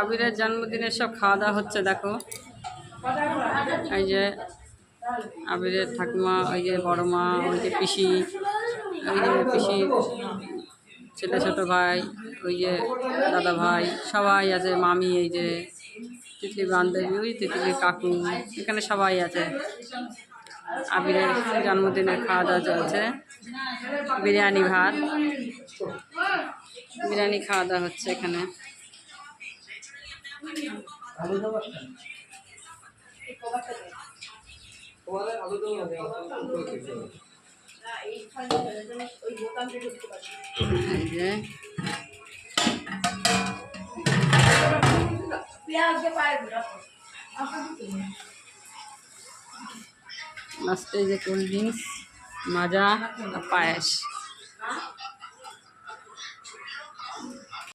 আবিরের জন্মদিনের সব খাওয়া দাওয়া হচ্ছে, দেখো। এই যে আবিরের ঠাকুমা, ওই যে বড় মা, ওই যে পিসি, ওই যে পিসি ছেলে ছোট ভাই, ওই যে দাদা ভাই, সবাই আছে, মামি এই যে, তিতলি বান্ধবী, ওই তিতলি কাকু, এখানে সবাই আছে। আবিরের জন্মদিনের খাওয়া দাওয়া চলছে। বিরিয়ানি ভাত। বিরিয়ানি খাওয়া দাওয়া হচ্ছে এখানে। লাস্টে যে। কোল্ড ড্রিঙ্কস মাজা পায়েস।